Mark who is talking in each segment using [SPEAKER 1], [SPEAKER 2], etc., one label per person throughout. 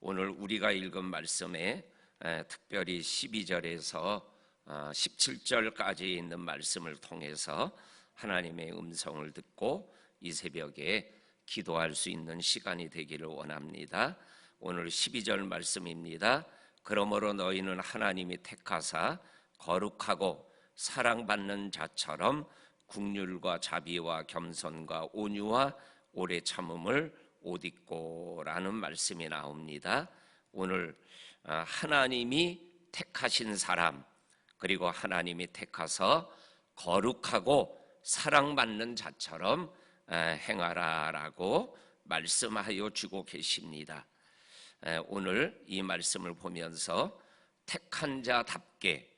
[SPEAKER 1] 오늘 우리가 읽은 말씀에 에, 특별히 12절에서 17절까지 있는 말씀을 통해서 하나님의 음성을 듣고 이 새벽에 기도할 수 있는 시간이 되기를 원합니다. 오늘 12절 말씀입니다. 그러므로 너희는 하나님이 택하사 거룩하고 사랑받는 자처럼 국률과 자비와 겸손과 온유와 오래 참음을 옷 입고라는 말씀이 나옵니다. 오늘 아, 하나님이 택하신 사람 그리고 하나님이 택하서 거룩하고 사랑받는 자처럼 행하라라고 말씀하여 주고 계십니다. 오늘 이 말씀을 보면서 택한 자답게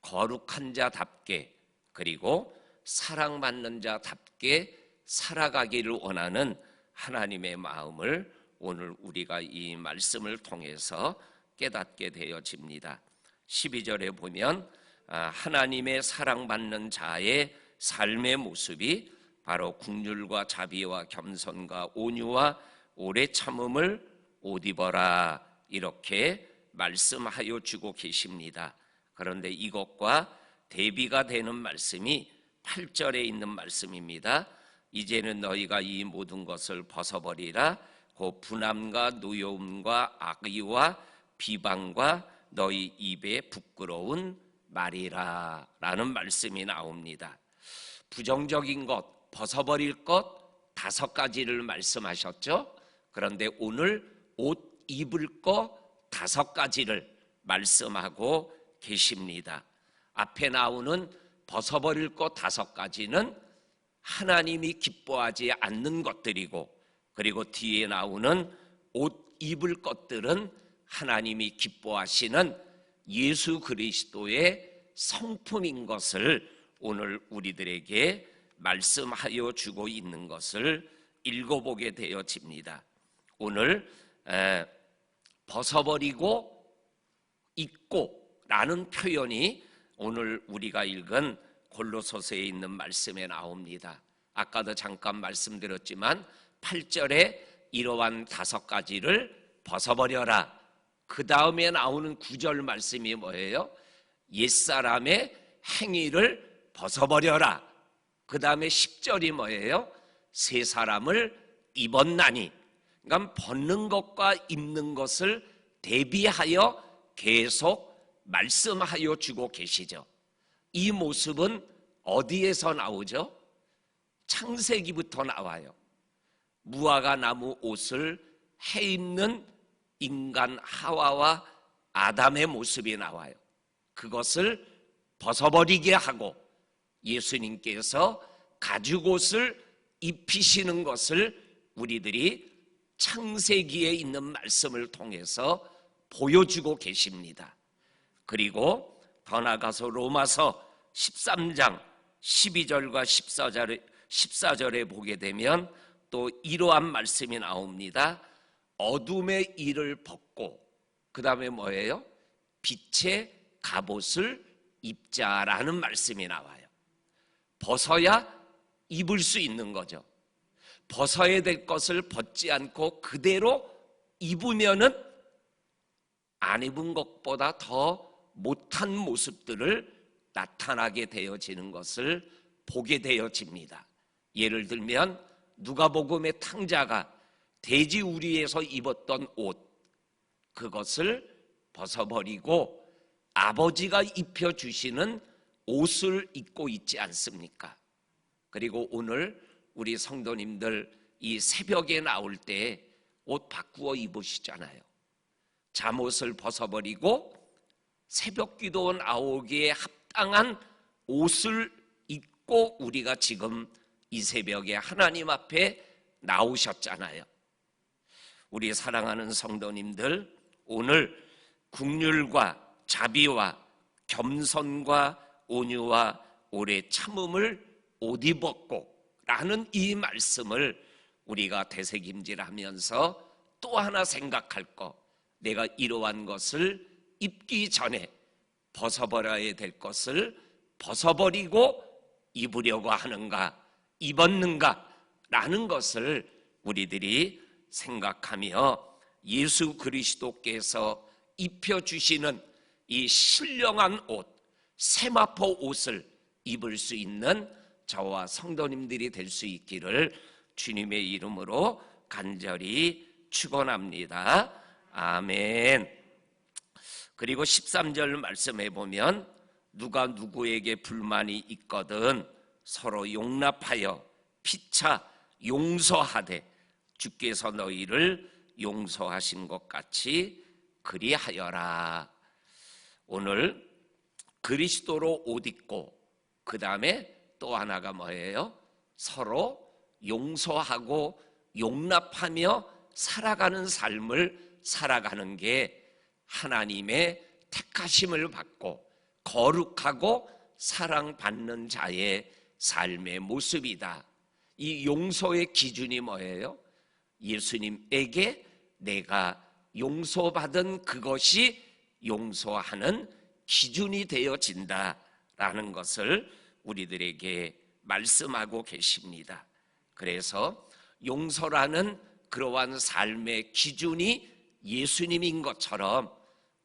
[SPEAKER 1] 거룩한 자답게 그리고 사랑받는 자답게 살아가기를 원하는 하나님의 마음을 오늘 우리가 이 말씀을 통해서 깨닫게 되어집니다. 12절에 보면 아, 하나님의 사랑받는 자의 삶의 모습이 바로 국률과 자비와 겸손과 온유와 오래 참음을 옷 입어라 이렇게 말씀하여 주고 계십니다. 그런데 이것과 대비가 되는 말씀이 8절에 있는 말씀입니다. 이제는 너희가 이 모든 것을 벗어버리라. 그 분함과 노여움과 악의와 비방과 너희 입에 부끄러운 말이라 라는 말씀이 나옵니다. 부정적인 것, 벗어버릴 것 다섯 가지를 말씀하셨죠. 그런데 오늘 옷 입을 것 다섯 가지를 말씀하고 계십니다. 앞에 나오는 벗어버릴 것 다섯 가지는 하나님이 기뻐하지 않는 것들이고 그리고 뒤에 나오는 옷 입을 것들은 하나님이 기뻐하시는 예수 그리스도의 성품인 것을 오늘 우리들에게 말씀하여 주고 있는 것을 읽어보게 되어집니다. 오늘 벗어버리고 잊고라는 표현이 오늘 우리가 읽은 골로소서에 있는 말씀에 나옵니다. 아까도 잠깐 말씀드렸지만 8절에 이러한 다섯 가지를 벗어버려라. 그 다음에 나오는 구절 말씀이 뭐예요? 옛사람의 행위를 벗어버려라. 그 다음에 10절이 뭐예요? 새 사람을 입었나니. 그러니까 벗는 것과 입는 것을 대비하여 계속 말씀하여 주고 계시죠. 이 모습은 어디에서 나오죠? 창세기부터 나와요. 무화과 나무 옷을 해 입는 인간 하와와 아담의 모습이 나와요. 그것을 벗어버리게 하고 예수님께서 가죽옷을 입히시는 것을 우리들이 창세기에 있는 말씀을 통해서 보여주고 계십니다. 그리고 더 나가서 로마서 13장 12절과 14절에, 14절에 보게 되면 또 이러한 말씀이 나옵니다. 어둠의 일을 벗고 그 다음에 뭐예요? 빛의 갑옷을 입자라는 말씀이 나와요. 벗어야 입을 수 있는 거죠. 벗어야 될 것을 벗지 않고 그대로 입으면은 안 입은 것보다 더 못한 모습들을 나타나게 되어지는 것을 보게 되어집니다. 예를 들면 누가복음의 탕자가 돼지 우리에서 입었던 옷 그것을 벗어버리고 아버지가 입혀 주시는 옷을 입고 있지 않습니까? 그리고 오늘 우리 성도님들 이 새벽에 나올 때 옷 바꾸어 입으시잖아요. 잠옷을 벗어버리고 새벽 기도 나오기에 합 당한 옷을 입고 우리가 지금 이 새벽에 하나님 앞에 나오셨잖아요. 우리 사랑하는 성도님들 오늘 국률과 자비와 겸손과 온유와 오래 참음을 옷 입었고 라는 이 말씀을 우리가 되새김질하면서 또 하나 생각할 것 내가 이러한 것을 입기 전에 벗어버려야 될 것을 벗어버리고 입으려고 하는가 입었는가 라는 것을 우리들이 생각하며 예수 그리스도께서 입혀주시는 이 신령한 옷, 세마포 옷을 입을 수 있는 저와 성도님들이 될 수 있기를 주님의 이름으로 간절히 축원합니다. 아멘. 그리고 13절 말씀해 보면 누가 누구에게 불만이 있거든 서로 용납하여 피차 용서하되 주께서 너희를 용서하신 것 같이 그리하여라. 오늘 그리스도로 옷 입고 그 다음에 또 하나가 뭐예요? 서로 용서하고 용납하며 살아가는 삶을 살아가는 게 하나님의 택하심을 받고 거룩하고 사랑받는 자의 삶의 모습이다. 이 용서의 기준이 뭐예요? 예수님에게 내가 용서받은 그것이 용서하는 기준이 되어진다라는 것을 우리들에게 말씀하고 계십니다. 그래서 용서라는 그러한 삶의 기준이 예수님인 것처럼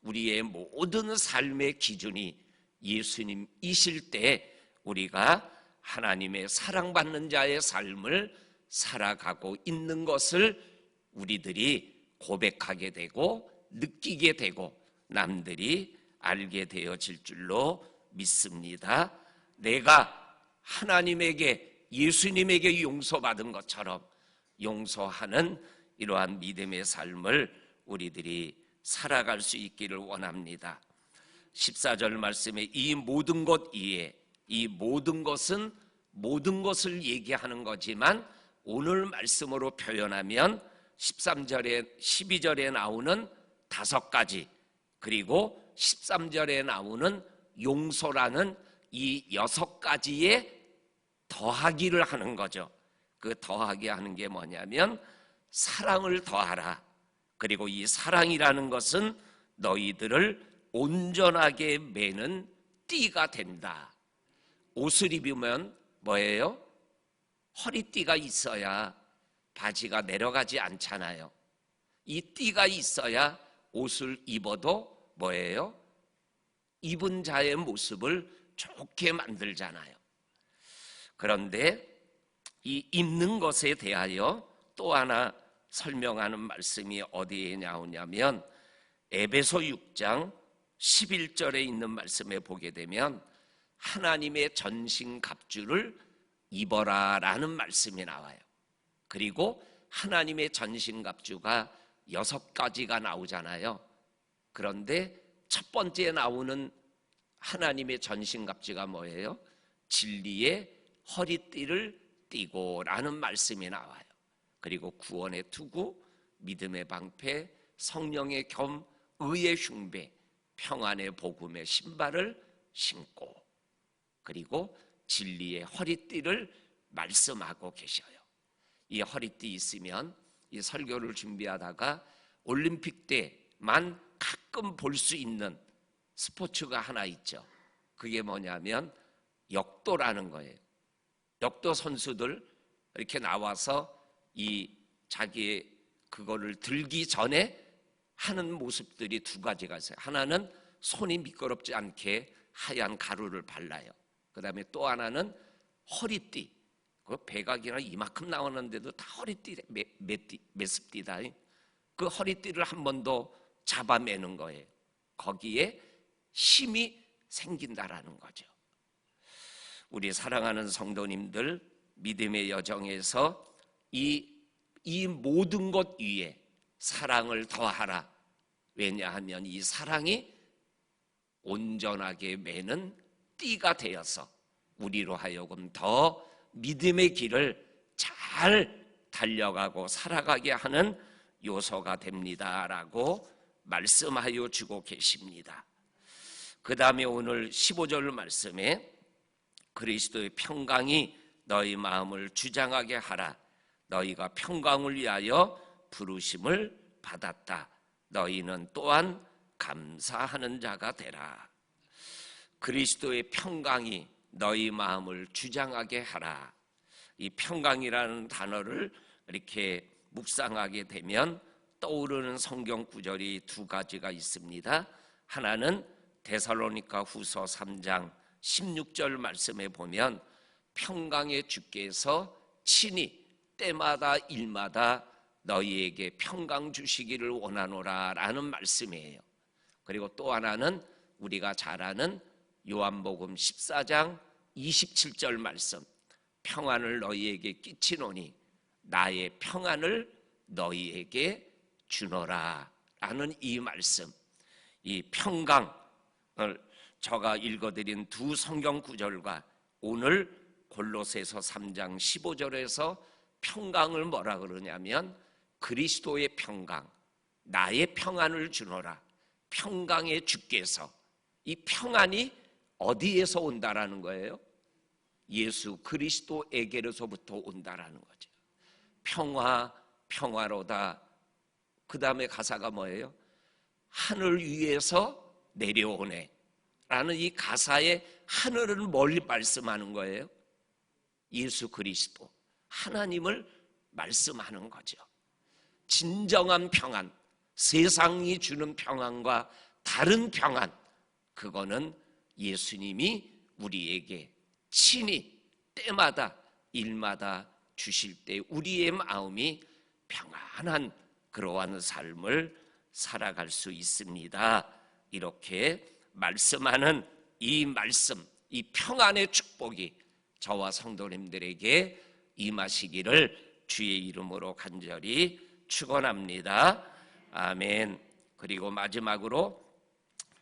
[SPEAKER 1] 우리의 모든 삶의 기준이 예수님이실 때 우리가 하나님의 사랑받는 자의 삶을 살아가고 있는 것을 우리들이 고백하게 되고 느끼게 되고 남들이 알게 되어질 줄로 믿습니다. 내가 하나님에게 예수님에게 용서받은 것처럼 용서하는 이러한 믿음의 삶을 우리들이 살아갈 수 있기를 원합니다. 14절 말씀에 이 모든 것 이에 이 모든 것은 모든 것을 얘기하는 거지만 오늘 말씀으로 표현하면 13절에 12절에 나오는 다섯 가지 그리고 13절에 나오는 용서라는 이 여섯 가지에 더하기를 하는 거죠. 그 더하기 하는 게 뭐냐면 사랑을 더하라. 그리고 이 사랑이라는 것은 너희들을 온전하게 매는 띠가 된다. 옷을 입으면 뭐예요? 허리띠가 있어야 바지가 내려가지 않잖아요. 이 띠가 있어야 옷을 입어도 뭐예요? 입은 자의 모습을 좋게 만들잖아요. 그런데 이 입는 것에 대하여 또 하나 설명하는 말씀이 어디에 나오냐면 에베소 6장 11절에 있는 말씀에 보게 되면 하나님의 전신 갑주를 입어라라는 말씀이 나와요. 그리고 하나님의 전신 갑주가 여섯 가지가 나오잖아요. 그런데 첫 번째 나오는 하나님의 전신 갑주가 뭐예요? 진리의 허리띠를 띠고라는 말씀이 나와요. 그리고 구원의 투구, 믿음의 방패, 성령의 겸, 의의 흉배, 평안의 복음의 신발을 신고 그리고 진리의 허리띠를 말씀하고 계셔요. 이 허리띠 있으면 이 설교를 준비하다가 올림픽 때만 가끔 볼 수 있는 스포츠가 하나 있죠. 그게 뭐냐면 역도라는 거예요. 역도 선수들 이렇게 나와서 이 자기의 그거를 들기 전에 하는 모습들이 두 가지가 있어요. 하나는 손이 미끄럽지 않게 하얀 가루를 발라요. 그 다음에 또 하나는 허리띠. 그 배각이나 이만큼 나오는데도 다 허리띠, 매습띠다. 그 허리띠를 한 번 더 잡아매는 거예요. 거기에 힘이 생긴다라는 거죠. 우리 사랑하는 성도님들 믿음의 여정에서 이, 이 모든 것 위에 사랑을 더하라. 왜냐하면 이 사랑이 온전하게 매는 띠가 되어서 우리로 하여금 더 믿음의 길을 잘 달려가고 살아가게 하는 요소가 됩니다라고 말씀하여 주고 계십니다. 그 다음에 오늘 15절 말씀에 그리스도의 평강이 너희 마음을 주장하게 하라. 너희가 평강을 위하여 부르심을 받았다. 너희는 또한 감사하는 자가 되라. 그리스도의 평강이 너희 마음을 주장하게 하라. 이 평강이라는 단어를 이렇게 묵상하게 되면 떠오르는 성경 구절이 두 가지가 있습니다. 하나는 데살로니가 후서 3장 16절 말씀에 보면 평강의 주께서 친히 때마다 일마다 너희에게 평강 주시기를 원하노라 라는 말씀이에요. 그리고 또 하나는 우리가 잘 아는 요한복음 14장 27절 말씀 평안을 너희에게 끼치노니 나의 평안을 너희에게 주노라 라는 이 말씀 이 평강을 제가 읽어드린 두 성경 구절과 오늘 골로새서 3장 15절에서 평강을 뭐라 그러냐면 그리스도의 평강 나의 평안을 주노라 평강의 주께서 이 평안이 어디에서 온다라는 거예요? 예수 그리스도에게로서부터 온다라는 거죠. 평화 평화로다. 그 다음에 가사가 뭐예요? 하늘 위에서 내려오네. 라는 이 가사의 하늘은 멀리 말씀하는 거예요. 예수 그리스도. 하나님을 말씀하는 거죠. 진정한 평안, 세상이 주는 평안과 다른 평안, 그거는 예수님이 우리에게 친히 때마다 일마다 주실 때 우리의 마음이 평안한 그러한 삶을 살아갈 수 있습니다. 이렇게 말씀하는 이 말씀, 이 평안의 축복이 저와 성도님들에게 임하시기를 주의 이름으로 간절히 축원합니다. 아멘. 그리고 마지막으로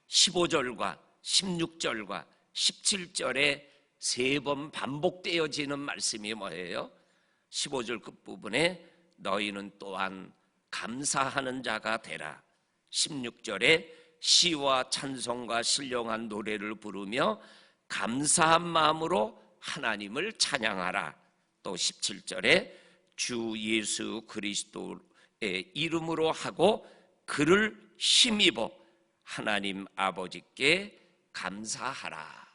[SPEAKER 1] 15절과 16절과 17절에 세 번 반복되어지는 말씀이 뭐예요? 15절 끝부분에 너희는 또한 감사하는 자가 되라. 16절에 시와 찬송과 신령한 노래를 부르며 감사한 마음으로 하나님을 찬양하라. 또 17절에 주 예수 그리스도의 이름으로 하고 그를 힘입어 하나님 아버지께 감사하라.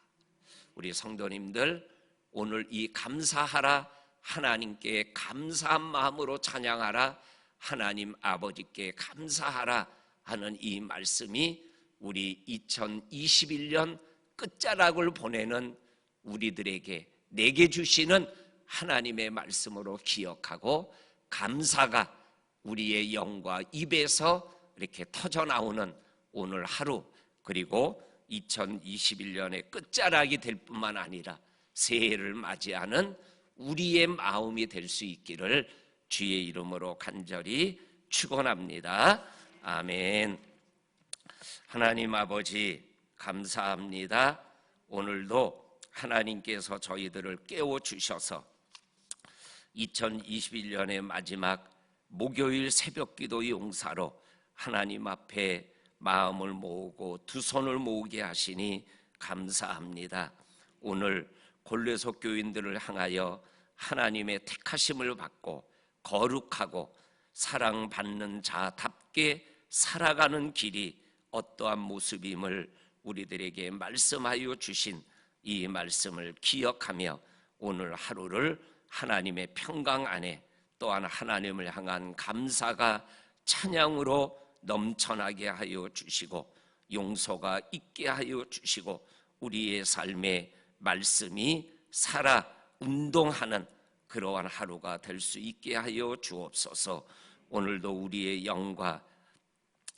[SPEAKER 1] 우리 성도님들 오늘 이 감사하라 하나님께 감사한 마음으로 찬양하라 하나님 아버지께 감사하라 하는 이 말씀이 우리 2021년 끝자락을 보내는 우리들에게 내게 주시는 하나님의 말씀으로 기억하고 감사가 우리의 영과 입에서 이렇게 터져 나오는 오늘 하루 그리고 2021년의 끝자락이 될 뿐만 아니라 새해를 맞이하는 우리의 마음이 될 수 있기를 주의 이름으로 간절히 축원합니다. 아멘. 하나님 아버지 감사합니다. 오늘도 하나님께서 저희들을 깨워 주셔서 2021년의 마지막 목요일 새벽 기도 용사로 하나님 앞에 마음을 모으고 두 손을 모으게 하시니 감사합니다. 오늘 골레속 교인들을 향하여 하나님의 택하심을 받고 거룩하고 사랑받는 자답게 살아가는 길이 어떠한 모습임을 우리들에게 말씀하여 주신 이 말씀을 기억하며 오늘 하루를 하나님의 평강 안에 또한 하나님을 향한 감사가 찬양으로 넘쳐나게 하여 주시고 용서가 있게 하여 주시고 우리의 삶에 말씀이 살아 운동하는 그러한 하루가 될 수 있게 하여 주옵소서. 오늘도 우리의 영과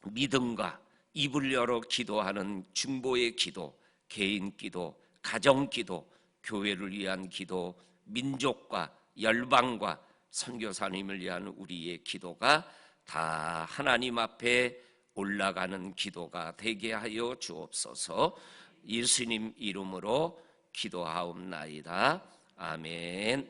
[SPEAKER 1] 믿음과 입을 열어 기도하는 중보의 기도, 개인 기도, 가정 기도, 교회를 위한 기도, 민족과 열방과 선교사님을 위한 우리의 기도가 다 하나님 앞에 올라가는 기도가 되게 하여 주옵소서. 예수님 이름으로 기도하옵나이다. 아멘.